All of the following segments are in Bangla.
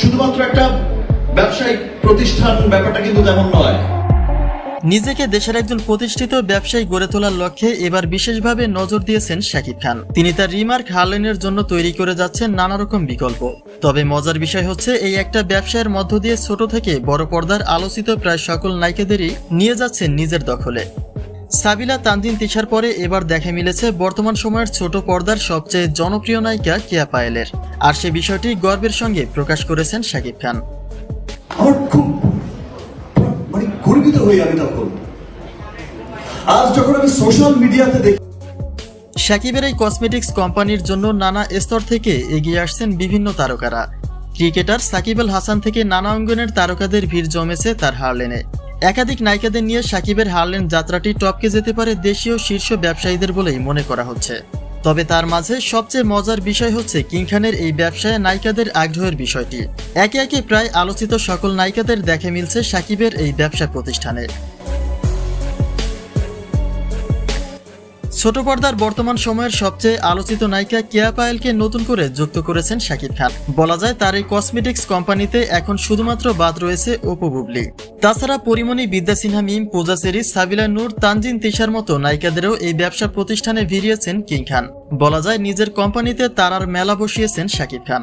শুধুমাত্র একটা ব্যবসায়িক প্রতিষ্ঠান ব্যাপারটা কিন্তু তেমন নয়। নিজেকে দেশের একজন প্রতিষ্ঠিত ব্যবসায়ী গড়ে তোলার লক্ষ্যে এবার বিশেষভাবে নজর দিয়েছেন শাকিব খান। তিনি তার রিমার্ক হার্লেনের জন্য তৈরি করে যাচ্ছেন নানা রকম বিকল্প। তবে মজার বিষয় হচ্ছে, এই একটা ব্যবসায়ের মধ্য দিয়ে ছোট থেকে বড় পর্দার আলোচিত প্রায় সকল নায়িকাদেরই নিয়ে যাচ্ছেন নিজের দখলে। সাবিলা তানজিন তিশার পরে এবার দেখা মিলেছে বর্তমান সময়ের ছোট পর্দার সবচেয়ে জনপ্রিয় নায়িকা কেয়া পায়েলের। আর সে বিষয়টি গর্বের সঙ্গে প্রকাশ করেছেন শাকিব খান। আমার খুব মানে গর্বিত হই আমি তখন। আজ যখন আমি সোশ্যাল মিডিয়াতে দেখি শাকিবের এই কসমেটিক্স কোম্পানির জন্য নানা স্তর থেকে এগিয়ে আসছেন বিভিন্ন তারকারা। ক্রিকেটার সাকিব আল হাসান থেকে নানা অঙ্গনের তারকাদের ভিড় জমেছে তার হারলেনে। একাধিক নায়িকাদের নিয়ে সাকিবের হারলেন যাত্রাটি টপকে যেতে পারে দেশীয় শীর্ষ ব্যবসায়ীদের বলেই মনে করা হচ্ছে। তবে তার মাঝে সবচেয়ে মজার বিষয় হচ্ছে কিং খানের এই ব্যবসায় নায়িকাদের আগ্রহের বিষয়টি। একে একে প্রায় আলোচিত সকল নায়িকাদের দেখে মিলছে সাকিবের এই ব্যবসা প্রতিষ্ঠানে। ছোট পর্দার বর্তমান সময়ের সবচেয়ে আলোচিত নায়িকা কেয়া পায়েলকে নতুন করে যুক্ত করেছেন শাকিব খান। বলা যায় তার এই কসমেটিক্স কোম্পানিতে এখন শুধুমাত্র বাদ রয়েছে অপু বুবলি। তাছাড়া পরিমণি, বিদ্যা সিনহা, মিম, পূজা সেরি, সাবিলা নূর, তানজিন তিশার মতো নায়িকাদেরও এই ব্যবসা প্রতিষ্ঠানে ভিড়িয়েছেন কিং খান। বলা যায় নিজের কোম্পানিতে তারার মেলা বসিয়েছেন শাকিব খান।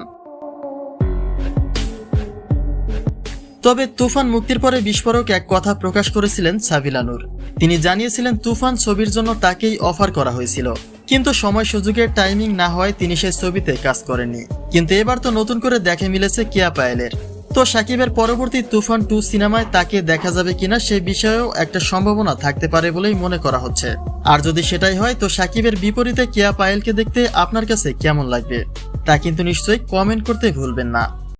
তবে তুফান মুক্তির পরে বিস্ফোরক এক কথা প্রকাশ করেছিলেন সাবিলা নূর। তিনি জানিয়েছিলেন, তুফান ছবির জন্য তাকেই অফার করা হয়েছিল। কিন্তু সময় সুযোগের টাইমিং না হওয়ায় তিনি সেই ছবিতে কাজ করেননি। কিন্তু এবার তো নতুন করে দেখে মিলেছে কিয়া পায়েলের। তো সাকিবের পরবর্তী তুফান টু সিনেমায় তাকে দেখা যাবে কিনা সে বিষয়েও একটা সম্ভাবনা থাকতে পারে বলেই মনে করা হচ্ছে। আর যদি সেটাই হয়, তো সাকিবের বিপরীতে কিয়া পায়েলকে দেখতে আপনার কাছে কেমন লাগবে? তা কিন্তু নিশ্চয়ই কমেন্ট করতে ভুলবেন না।